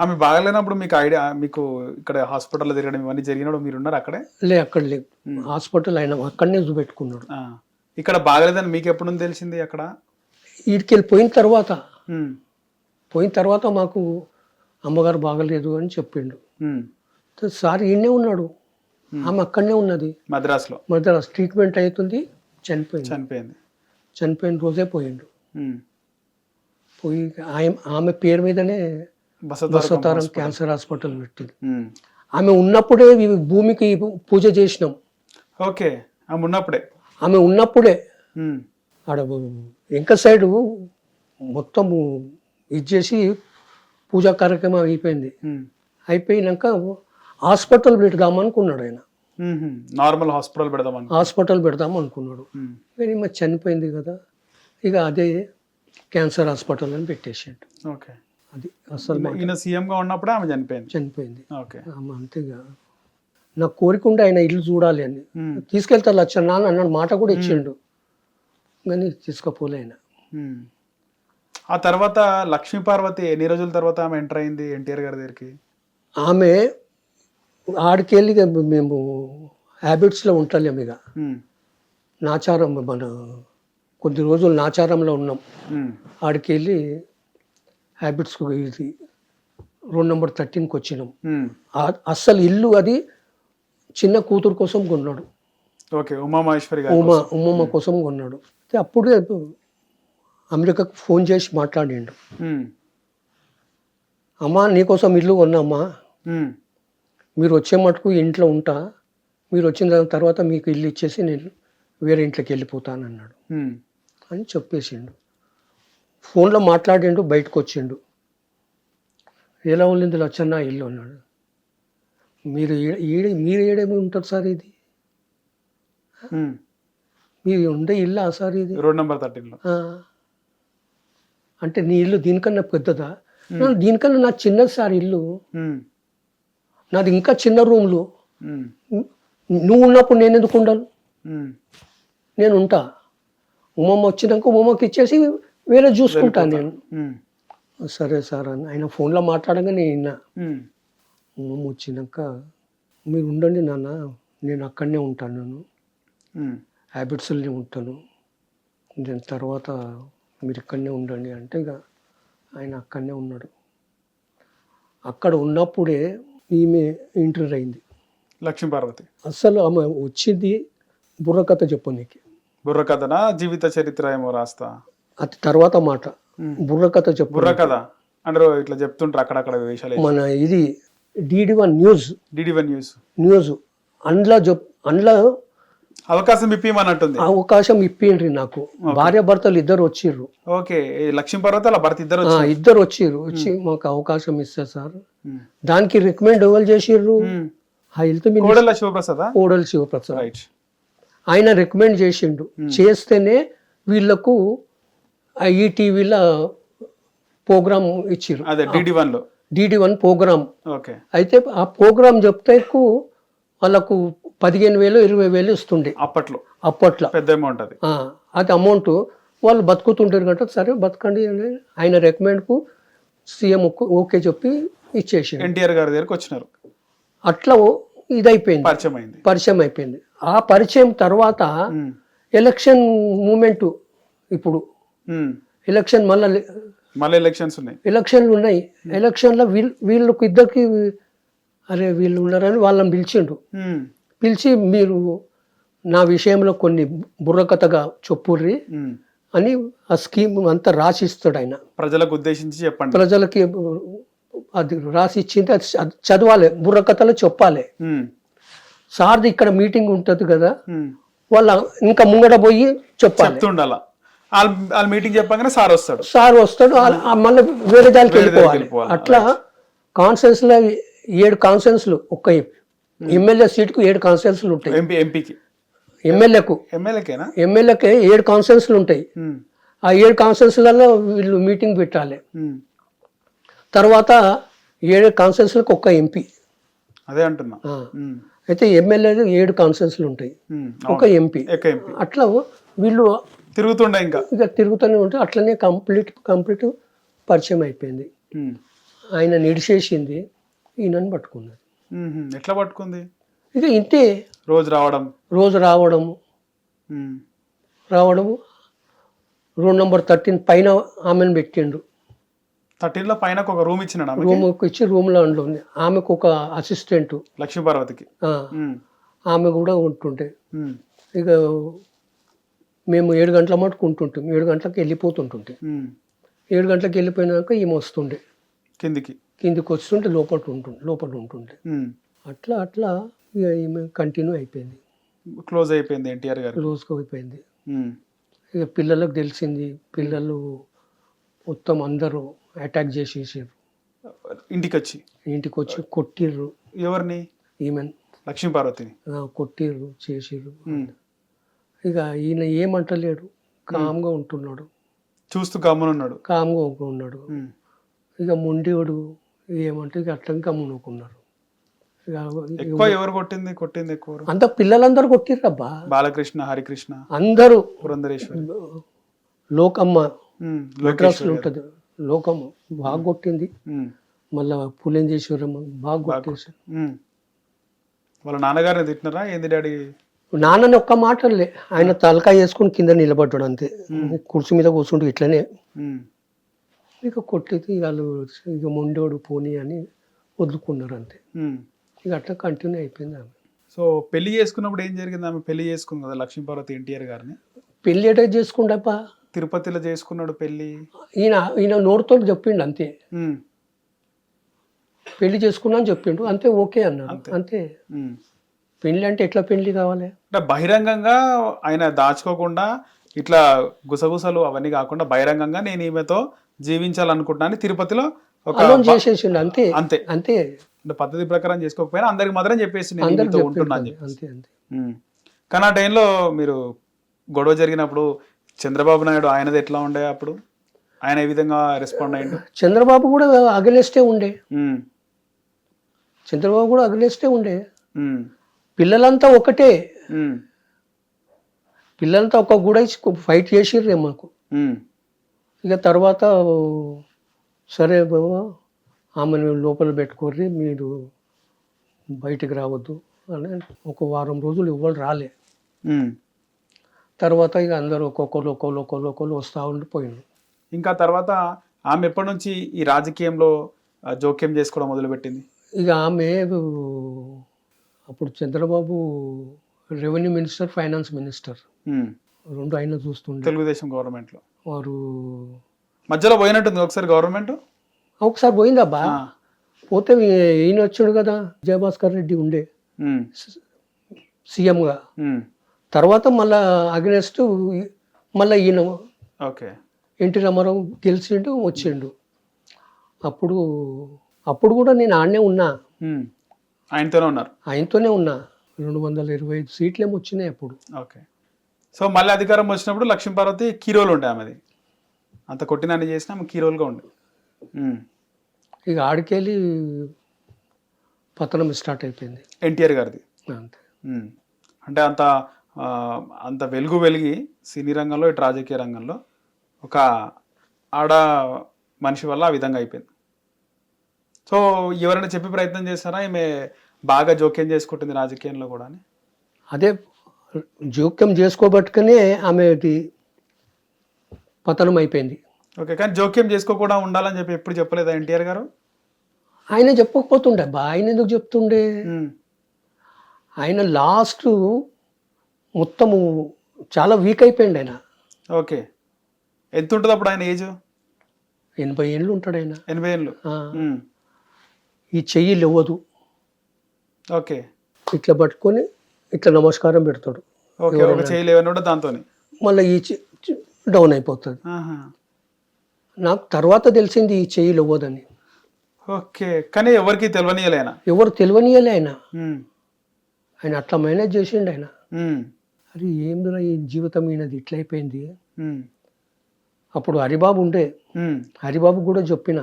ఆమె బాగలేనప్పుడు మీకు ఐడియా మీకు ఇక్కడ హాస్పిటల్లో తిరగడం ఇవన్నీ జరిగినప్పుడు మీరు ఉన్నారు అక్కడే? లే అక్కడ లే హాస్పిటల్ ఆయన అక్కడనే చూపెట్టుకున్నాడు. ఇక్కడ బాగలేదని మీకు ఎప్పుడు తెలిసింది అక్కడ? వీడికి పోయిన తర్వాత. పోయిన తర్వాత మాకు అమ్మగారు బాగలేదు అని చెప్పిండు. సార్ ఈయనే ఉన్నాడు. ఆమె అక్కడనే ఉన్నది. మద్రాసులో. మద్రాస్ ట్రీట్మెంట్ అవుతుంది చనిపోయింది. చనిపోయింది. చనిపోయిన రోజే పోయిండు. పోయి ఆమె ఆమె పేరు మీదనే బసవతారం క్యాన్సర్ హాస్పిటల్ పెట్టింది. ఆమె ఉన్నప్పుడే భూమికి పూజ చేసినాం. ఓకే ఆమె ఉన్నప్పుడే. ఆమె ఉన్నప్పుడే. ఆడ వెంక సైడు మొత్తం ఇది చేసి పూజా కార్యక్రమం అయిపోయింది. అయిపోయినాక హాస్పిటల్ పెడదాం అనుకున్నాడు ఆయన. నార్మల్ హాస్పిటల్ పెడదామని హాస్పిటల్ పెడదాం అనుకున్నాడు. కానీ మరి చనిపోయింది కదా. ఇక అదే క్యాన్సర్ హాస్పిటల్ అని పెట్టేసాడు. ఓకే. అది అసలు ఈయన- ఈయన సీఎం గా ఉన్నప్పుడే ఆమె చనిపోయింది. చనిపోయింది. ఓకే. అంతేగా. నా కోరిక ఉండే ఆయన ఇల్లు చూడాలి అని. ఉమ్. తీసుకెళ్తా లచ్చన్న అని అన్నాడు మాట కూడా ఇచ్చిండు. కానీ తీసుకుపోలే ఆయన. ఆ తర్వాత లక్ష్మీ పార్వతి ఎన్ని రోజుల తర్వాత ఆమె ఎంటర్ అయింది ఎన్టీఆర్ గారి దగ్గరికి? ఆమె ఆడికెళ్ళి మేము హ్యాబిట్స్లో ఉంటలేము ఇక. నాచారం మన కొద్ది రోజులు నాచారంలో ఉన్నాం. ఉమ్. ఆడికెళ్ళి హ్యాబిట్స్కి ఇది. రోడ్ నెంబర్ థర్టీన్కి వచ్చినాం అస్సలు ఇల్లు అది చిన్న కూతురు కోసం కొన్నాడు. ఓకే ఉమామహేశ్వరి ఉమా ఉమ్మమ్మ కోసం కొన్నాడు. అయితే అప్పుడే అమెరికాకు ఫోన్ చేసి మాట్లాడిండు. అమ్మా నీకోసం ఇల్లు కొన్నామ్మా. మీరు వచ్చే మటుకు ఇంట్లో ఉంటా. మీరు వచ్చిన దాని తర్వాత మీకు ఇల్లు ఇచ్చేసి నేను వేరే ఇంట్లోకి వెళ్ళిపోతాను అన్నాడు. అని చెప్పేసిండు. ఫోన్లో మాట్లాడిండు బయటకు వచ్చిండు ఎలా ఉండింది లచ్చన్న ఇల్లు అన్నాడు. మీరు ఏడే మీరు ఏడేమి ఉంటారు సార్ ఇది. మీరు ఉండే ఇల్లు ఆ సార్ ఇది? రోడ్ నెంబర్ థర్టీన్లో. ఆ. అంటే నీ ఇల్లు దీనికన్నా పెద్దదా? దీనికన్నా నా చిన్నది సార్ ఇల్లు. నాది ఇంకా చిన్న రూమ్లు. నువ్వు ఉన్నప్పుడు నేను ఎందుకు ఉండాలి. నేను ఉంటా. ఉమ్మమ్మ వచ్చినాక ఉమ్మమ్మకి ఇచ్చేసి వేరే చూసుకుంటాను నేను. సరే సార్ అని. ఆయన ఫోన్లో మాట్లాడగా నేను విన్నా వచ్చినాక మీరు ఉండండి నాన్న నేను అక్కడనే ఉంటాను నేను. హ్యాబిట్స్లోనే ఉంటాను. దాని తర్వాత మీరు ఇక్కడనే ఉండండి. అంటే ఇక ఆయన అక్కడనే ఉన్నాడు. అక్కడ ఉన్నప్పుడే ఈమె ఇంటర్వ్యూ అయింది. లక్ష్మీ పార్వతి అసలు ఆమె వచ్చింది బుర్రకథ చెప్పు నీకు. బుర్ర కథనా జీవిత చరిత్ర ఏమో రాస్తా. అది తర్వాత మాట. బుర్రకథ చెప్పు. బుర్ర కథ అందరూ ఇట్లా చెప్తుంటారు అక్కడక్కడ వేషాలు మన ఇది DD one news. DD one news. News. అందులో చెప్ అందులో అవకాశం ఇప్పిమన్నట్టుంది అవకాశం ఇప్పిండ్రి నాకు. భార్య భర్తలు ఇద్దరు వచ్చిర్రు. ఓకే. లక్ష్మీ పార్వతి అలా భర్త ఇద్దరు ఇద్దరు వచ్చిర్రు. వచ్చి మాకు అవకాశం ఇస్తారు సార్. దానికి రికమెండ్ ఎవరు చేసిర్రు? కోడెల శివప్రసాద్? కోడలి శివప్రసాద్. ఆయన రికమెండ్ చేసిండు. చేస్తేనే వీళ్ళకు ఆ ఈ టీవీలో ప్రోగ్రామ్ ఇచ్చిర్రు. అదే డిడి వన్లో డిడి వన్ ప్రోగ్రామ్ ఓకే. అయితే ఆ ప్రోగ్రామ్ చెప్తేకు వాళ్ళకు పదిహేను వేలు ఇరవై వేలు ఇస్తుండే. అప్పట్లో. అప్పట్లో. పెద్ద అమౌంట్ అది. అది అమౌంట్ వాళ్ళు బతుకుతుంటారు కదా సరే బతకండి అని ఆయన రికమెండ్కు సీఎం ఓకే చెప్పి ఇచ్చేసి ఎన్టీఆర్ గారి దగ్గరికి వచ్చినారు. అట్లా ఇదైపోయింది. పరిచయం అయింది పరిచయం అయిపోయింది ఆ పరిచయం తర్వాత. ఎలక్షన్ మూమెంట్ ఇప్పుడు. ఎలక్షన్ మళ్ళీ మళ్ళీ ఎలక్షన్స్ ఉన్నాయి. ఎలక్షన్లు ఉన్నాయి. ఎలక్షన్లో వీళ్ళు వీళ్ళకు ఇద్దరికి అరే వీళ్ళు ఉన్నారని వాళ్ళని పిలిచిండు ఉమ్. పిలిచి మీరు నా విషయంలో కొన్ని బుర్రకథగా చెప్పుర్రి ఉమ్. అని ఆ స్కీమ్ అంతా రాసిస్తాడు ఆయన. ప్రజలకు ఉద్దేశించి చెప్పండి. ప్రజలకి అది రాసి ఇచ్చింది అది చదవాలి బుర్రకథలో చెప్పాలి. సార్ది ఇక్కడ మీటింగ్ ఉంటుంది కదా. వాళ్ళ ఇంకా ముంగట పోయి చెప్పాలి. వాళ్ళ మీటింగ్ చెప్పగానే సార్ వస్తాడు. సార్ వస్తాడు మళ్ళీ వేరే దానికి వెళ్ళిపోవాలి. అట్లా కాన్ఫరెన్స్లో ఏడు కాన్ఫరెన్స్లు ఒక్క ఎమ్మెల్యే సీటుకు ఏడు కాన్ఫరెన్స్లు ఉంటాయి. ఎంపీ ఎంపీకి. ఎమ్మెల్యేకు. ఎమ్మెల్యేకేనా? ఎమ్మెల్యేకి ఏడు కాన్ఫరెన్స్లు ఉంటాయి. ఉమ్. ఆ ఏడు కాన్ఫరెన్స్లలో వీళ్ళు మీటింగ్ పెట్టాలి. ఉమ్. తర్వాత ఏడు కాన్ఫరెన్స్లకు ఒక్క ఎంపీ. అదే అంటున్నా. ఉమ్. అయితే ఎమ్మెల్యేలు ఏడు కాన్ఫరెన్స్లు ఉంటాయి. ఒక ఎంపీ. అట్లా వీళ్ళు తిరుగుతుండే ఇంకా. ఇక తిరుగుతూనే ఉంటే అట్లనే కంప్లీట్ కంప్లీట్ పరిచయం అయిపోయింది. ఆయన నిడిచేసింది ఈయనని పట్టుకున్నది. ఎట్లా పట్టుకుంది? ఇక ఇంతే. రోజు రావడం. రోజు రావడము. రావడము. రూమ్ నెంబర్ థర్టీన్ పైన ఆమెను పెట్టిండు. థర్టీన్లో పైన ఒక రూమ్ ఇచ్చినాడు ఆమెకి? రూమ్కి వచ్చి రూమ్లో ఉంది. ఆమెకు ఒక అసిస్టెంట్. లక్ష్మీ పార్వతికి మ్మ్. ఆమె కూడా ఉంటుండే. ఇక మేము ఏడు గంటల మటుకు ఉంటుంటాం. ఏడు గంటలకు వెళ్ళిపోతుంటుంటే. ఏడు గంటలకు వెళ్ళిపోయినాక ఈమె వస్తుండే కిందికి. కిందికి వస్తుంటే లోపల ఉంటుండే లోపల ఉంటుండే. అట్లా అట్లా ఇక ఈమె కంటిన్యూ అయిపోయింది. క్లోజ్ అయిపోయింది ఎన్టీఆర్ గారు. రోజుకు అయిపోయింది. ఇక పిల్లలకు తెలిసింది పిల్లలు మొత్తం అందరూ అటాక్ చేసేసారు. ఇంటికి వచ్చి ఇంటికి వచ్చి కొట్టిర్రు. ఎవరిని? ఈమెన్. లక్ష్మీ పార్వతిని కొట్టిర్రు చేసిర్రు. ఇక ఈయన ఏమంటలేడు. కామ్గా ఉంటున్నాడు. చూస్తూ కామ్గా ఉన్నాడు మ్మ్. ఇక మొండివాడు ఏమంటే ఇక అట్లా గమ్మునుకున్నారు ఇక ఎక్కువ ఎవరు కొట్టింది? కొట్టింది ఎక్కువ? అంత పిల్లలందరూ కొట్టిర్రబ్బా. బాలకృష్ణ హరికృష్ణ అందరూ పురంధరేశ్వరి. లోకమ్మ. మ్మ్. మెడ్రాస్లో. ఉంటుంది. లోకమ్మ బాగా కొట్టింది. మళ్ళా పులేంజేశ్వరమ్మ బాగా కొట్టేసి మ్మ్. వాళ్ళ నాన్నగారిని తిట్టినారా? ఏంది డాడీ? నాన్నని ఒక్క మాటలే. ఆయన తలకాయ వేసుకుని కింద నిలబడ్డాడు అంతే. కుర్చీ మీద కూర్చుంటూ ఇట్లనే. ఇక కొట్టేది వాళ్ళు ఇక మొండోడు పోనీ అని వదులుకున్నారు అంతే. ఇక అట్లా కంటిన్యూ అయిపోయింది ఆమె. సో పెళ్ళి చేసుకున్నప్పుడు ఏం జరిగింది ఆమె? పెళ్ళి చేసుకుంది కదా లక్ష్మీ పార్వతి ఎన్టీఆర్ గారిని. పెళ్ళి ఎట చేసుకుండప్పా. తిరుపతిలో చేసుకున్నాడు పెళ్ళి. ఈయన ఈయన నోరుతో చెప్పిండు అంతే. పెళ్ళి చేసుకున్నా అని చెప్పిండు. అంతే ఓకే అన్నాడు. అంతే. పెళ్ళి అంటే ఎట్లా పెళ్ళి కావాలి? అంటే బహిరంగంగా ఆయన దాచుకోకుండా ఇట్లా గుసగుసలు అవన్నీ కాకుండా బహిరంగంగా నేను ఈమెతో జీవించాలనుకుంటున్నాను. తిరుపతిలో ఒక అలోన్ చేసేసిండు అంతే? అంతే. అంతే? అంటే పద్ధతి ప్రకారం చేసుకోకపోయినా అందరికి మాత్రం చెప్పేసి నేను ఈమెతో చెప్పిండు ఉంటున్నా అని చెప్పి అంతే అంతే. ఉమ్. కానీ ఆ టైంలో మీరు గొడవ జరిగినప్పుడు చంద్రబాబు నాయుడు ఆయనది ఎట్లా ఉండే అప్పుడు? ఆయన ఏ విధంగా రెస్పాండ్ అయ్యిండు? చంద్రబాబు కూడా అగలేస్టే ఉండే. ఉమ్. చంద్రబాబు కూడా అగలేస్టే ఉండే. ఉమ్. పిల్లలంతా ఒకటే. పిల్లలంతా ఒక కూడా ఫైట్ చేసిర్రే మాకు. ఇక తర్వాత సరే బాబా ఆమెను లోపల పెట్టుకోర్రి మీరు బయటికి రావద్దు అని ఒక వారం రోజులు ఎవ్వరు రాలే. తర్వాత ఇక అందరూ ఒక్కొక్కరు ఒక్కొక్కరు ఒక్కొక్కరు వస్తూ ఉండిపోయిండ్రు ఇంకా తర్వాత ఆమె ఎప్పటి నుంచి ఈ రాజకీయంలో జోక్యం చేసుకోవడం మొదలుపెట్టింది ఇక ఆమె అప్పుడు Chandrababu revenue minister finance minister. రెండు ఆయన చూస్తుండే. తెలుగుదేశం గవర్నమెంట్లో వారు మధ్యలో పోయినట్టుంది ఒకసారి గవర్నమెంట్? ఒకసారి పోయిందబ్బా. పోతే ఈయన వచ్చాడు కదా జయభాస్కర్ రెడ్డి ఉండే. సీఎంగా. తర్వాత మళ్ళా అగ్నెస్ట్ మళ్ళీ ఈయన ఓకే. ఎన్టీ రామారావు గెలిచిండు వచ్చిండు. అప్పుడు అప్పుడు కూడా నేను ఆడనే ఉన్నా. ఆయనతోనే ఉన్నారు? ఆయనతోనే ఉన్నా. రెండు వందల ఇరవై ఐదు సీట్లేమో వచ్చినాయి అప్పుడు. ఓకే. సో మళ్ళీ అధికారం వచ్చినప్పుడు లక్ష్మీ పార్వతి కీరోలు ఉండే ఆమెది. అంత కొట్టినని చేసినా ఆమె కీరోలుగా ఉండే. ఇక ఆడికెళ్ళి పతనం స్టార్ట్ అయిపోయింది. ఎన్టీఆర్ గారిది. అంతే. అంటే అంత అంత వెలుగు వెలిగి సినీ రంగంలో ఇటు రాజకీయ రంగంలో ఒక ఆడ మనిషి వల్ల ఆ విధంగా అయిపోయింది. సో ఎవరైనా చెప్పి ప్రయత్నం చేస్తారా ఈమె బాగా జోక్యం చేసుకుంటుంది రాజకీయంలో కూడా అదే జోక్యం చేసుకోబట్టుకనే ఆమెది పతనం అయిపోయింది ఓకే కానీ జోక్యం చేసుకోకుండా ఉండాలని చెప్పి ఎప్పుడు చెప్పలేదా ఎన్టీఆర్ గారు? ఆయన చెప్పకపోతుండే బా ఆయన ఎందుకు చెప్తుండే. ఆయన లాస్ట్ మొత్తము చాలా వీక్ అయిపోయింది ఆయన. ఓకే. ఎంత ఉంటుంది అప్పుడు ఆయన ఏజ్? ఎనభై ఏళ్ళు ఉంటాడు ఆయన. ఎనభై ఏళ్ళు. ఈ చెయ్యి లేవదు ఓకే. ఇట్లా పట్టుకొని ఇట్లా నమస్కారం పెడతాడు. దాంతో మళ్ళీ ఈ డౌన్ అయిపోతుంది నాకు తర్వాత తెలిసింది ఈ చెయ్యి లేవదని. ఓకే కానీ ఎవరికి తెలియనియలేనా ఎవరు తెలియనియలే ఆయన. ఆయన అట్లా మేనేజ్ చేసిండు ఆయన. అది ఏందిరా ఈ జీవితం ఈయనది ఇట్లా అయిపోయింది? ఉమ్. అప్పుడు హరిబాబు ఉండే. హరిబాబు కూడా చెప్పిన.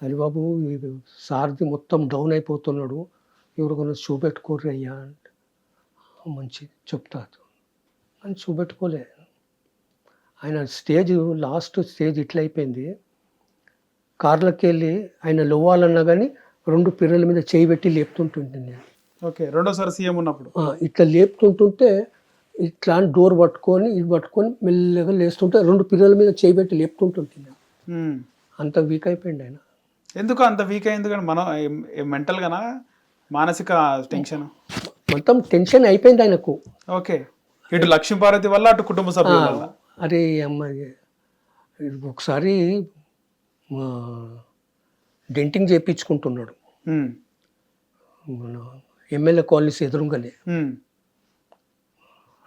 హరిబాబు సారథి మొత్తం డౌన్ అయిపోతున్నాడు. ఎవరికైనా చూపెట్టుకోర్రి అయ్యా మంచి చెప్తాడు అని చూపెట్టుకోలే. ఆయన స్టేజ్ లాస్ట్ స్టేజ్ ఇట్లా అయిపోయింది. కార్లకి వెళ్ళి ఆయన లోవాలన్నా కానీ రెండు పిర్రల మీద చేయి పెట్టి లేపుతుంటుంటే నేను. ఓకే రెండోసారి సీఎం ఉన్నప్పుడు? ఇట్లా లేపుతుంటుంటే ఇట్లా డోర్ పట్టుకొని ఇది పట్టుకొని మెల్లగా లేస్తుంటే రెండు పిల్లల మీద చేయి పెట్టి లేపుతుంటుంది. అంత వీక్ అయిపోయింది ఆయన. ఎందుకు అంత వీక్ అయింది? కానీ మనం మెంటల్ గానా మానసిక టెన్షన్. మొత్తం టెన్షన్ అయిపోయింది ఆయనకు. ఓకే. ఇటు లక్ష్మీపార్వతి వల్ల అటు కుటుంబ సభ్యుల వల్ల. అరే అమ్మాయి ఒకసారి డెంటింగ్ చేయించుకుంటున్నాడు ఎమ్మెల్యే కాలనీస్ ఎదురుగానే.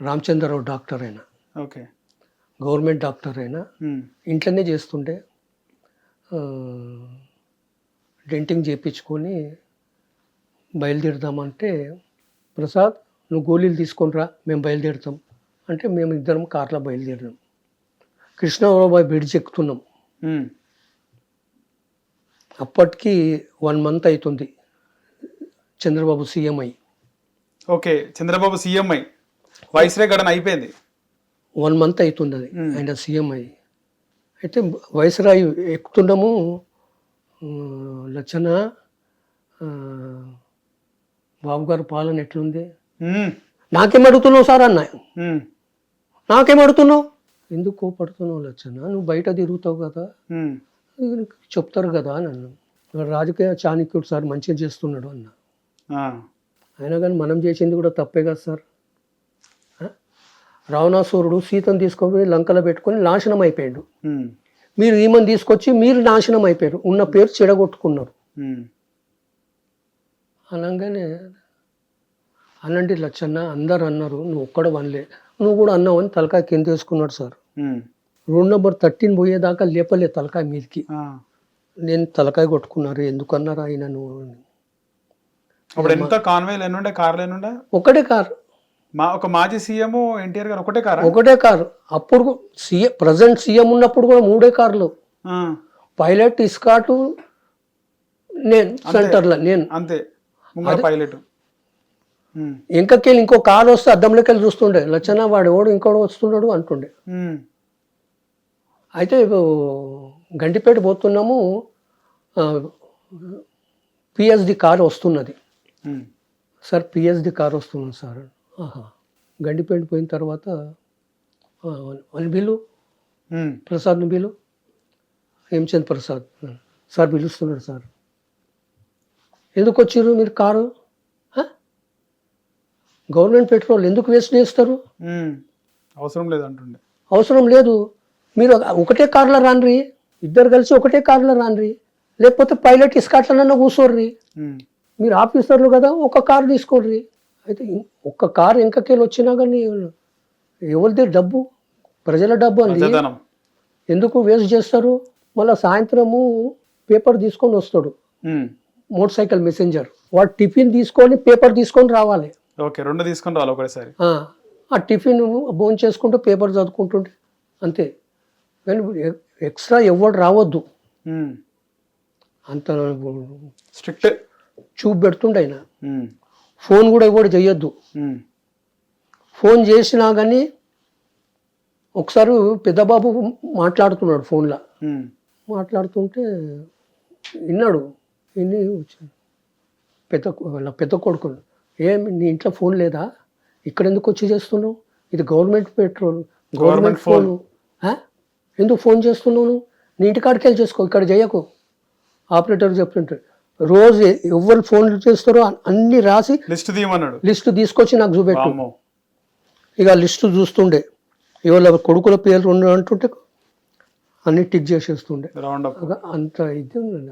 రామచంద్రరావు డాక్టర్ అయినా. ఓకే. గవర్నమెంట్ డాక్టర్ అయినా. ఇంట్లోనే చేస్తుండే డెంటింగ్ చేయించుకొని బయలుదేరుదామంటే ప్రసాద్ నువ్వు గోళీలు తీసుకొని రా మేము బయలుదేరుతాం. అంటే మేము ఇద్దరం కార్లో బయలుదేరాం కృష్ణారావు బ్రిడ్జ్ ఎక్కుతున్నాం. అప్పటికి వన్ మంత్ అవుతుంది చంద్రబాబు సీఎం అయి. ఓకే చంద్రబాబు సీఎం అయి. వైస్రే గడన అయిపోయింది. వన్ మంత్ అవుతుంది అది. ఆయన సీఎం అయ్యి అయితే వైస్రాయి ఎక్కుతున్నాము. లచ్చన బాబు గారు పాలన ఎట్లుంది. నాకేం అడుగుతున్నావు సార్ అన్న. నాకేం అడుగుతున్నావు ఎందుకు కోపడుతున్నావు లచ్చన నువ్వు బయట తిరుగుతావు కదా. చెప్తారు కదా అని అన్నాను రాజకీయ చాణక్యుడు సార్ మంచిగా చేస్తున్నాడు అన్న. అయినా కానీ మనం చేసింది కూడా తప్పే కదా సార్? రావణాసురుడు సీతను తీసుకొని లంకలో పెట్టుకొని నాశనం అయిపోయాడు. మీరు ఈమెను తీసుకొచ్చి మీరు నాశనం అయిపోయారు ఉన్న పేరు చెడగొట్టుకున్నారు. అనగానే అనండి లచ్చన్న అందరు అన్నారు నువ్వు ఒక్కడ వనలే నువ్వు కూడా అన్నావు అని తలకాయ కింద వేసుకున్నాడు సార్. రోడ్ నెంబర్ థర్టీన్ పోయేదాకా లేపలే తలకాయ మీదకి. నేను తలకాయ కొట్టుకున్నారు ఎందుకు అన్నారు ఆయన నువ్వు. అప్పుడు ఎంత? ఒకటే కారు. మా ఒక మాజీ సీఎం ఎన్టీఆర్ గారు ఒకటే కారా? ఒకటే కారు. అప్పుడు సీఎం ప్రజెంట్ సీఎం ఉన్నప్పుడు కూడా మూడే కార్లు. పైలట్ ఇస్కాటు నేను సెంటర్లో నేను. అంతే. ముంగర పైలట్. ఇంకకెళ్ళి ఇంకో కారు వస్తే అద్దంలోకి వెళ్ళి చూస్తుండే. లచ్చన వాడు ఎవడు ఇంకోడు వస్తున్నాడు అంటుండే. అయితే ఇప్పుడు గంటిపేట పోతున్నాము పిఎస్డి కారు వస్తున్నది. సార్ పిఎస్డి కారు వస్తున్నది సార్. ఆహా. గండిపేట పోయిన తర్వాత "ఆ, అని బిల్లు. ప్రసాద్ని బిల్లు? హేమచంద్ ప్రసాద్. సార్ పిలుస్తున్నాడు సార్. ఎందుకు వచ్చిర్రు మీరు కారు? "హ? గవర్నమెంట్ పెట్రోల్ ఎందుకు వేస్ట్ చేస్తారు. అవసరం లేదు అంటుండే. అవసరం లేదు. మీరు ఒకటే కార్లో రాన్రి ఇద్దరు కలిసి ఒకటే కార్లో రాన్రి లేకపోతే పైలట్ ఇస్కాట్లనన్నా కూర్చోర్రి. మీరు ఆఫీసర్లు కదా ఒక కారు తీసుకోర్రి. అయితే ఒక్క కారు ఇంకకెళ్ళి వచ్చినా కానీ ఎవరిది డబ్బు? ప్రజల డబ్బు అండి. ప్రజాధనం. ఎందుకు వేస్ట్ చేస్తారు? మళ్ళీ సాయంత్రము పేపర్ తీసుకొని వస్తాడు. Motor cycle messenger. వాడు టిఫిన్ తీసుకొని పేపర్ తీసుకొని రావాలి. ఓకే రెండు తీసుకొని రావాలి ఒకటేసారి ఆ, టిఫిన్ భోజనం చేసుకుంటూ పేపర్ చదువుకుంటుంటే అంతే. కానీ ఎక్స్ట్రా ఎవడు రావద్దు. అంత స్ట్రిక్ట్. చూపు పెడుతుండే ఆయన. ఫోన్ కూడా ఎవడు చెయ్యొద్దు ఉమ్. ఫోన్ చేసినా కానీ ఒకసారి పెద్దబాబు మాట్లాడుతున్నాడు ఫోన్లో. మాట్లాడుతుంటే విన్నాడు. విని వచ్చి- పెద్ద వాళ్ళ పెద్ద కొడుకు ఏం నీ ఇంట్లో ఫోన్ లేదా? ఇక్కడ ఎందుకు వచ్చి చేస్తున్నావు? ఇది గవర్నమెంట్ పెట్రోల్ గవర్నమెంట్ ఫోను? ఎందుకు ఫోన్ చేస్తున్నావు నువ్వు? నీ ఇంటికాడికి వెళ్ళి చేసుకో ఇక్కడ చేయకు. ఆపరేటర్ చెప్తుంటే రోజు ఎవరు ఫోన్ చేస్తారో అన్ని రాసి లిస్ట్ తీయమన్నాడు. లిస్టు తీసుకొచ్చి నాకు చూపెట్టు. ఇక లిస్టు చూస్తుండే. ఇవాళ కొడుకుల పేర్లు ఉన్న అంటుంటే అన్ని టిక్ చేసేస్తుండే. అంత ఇది.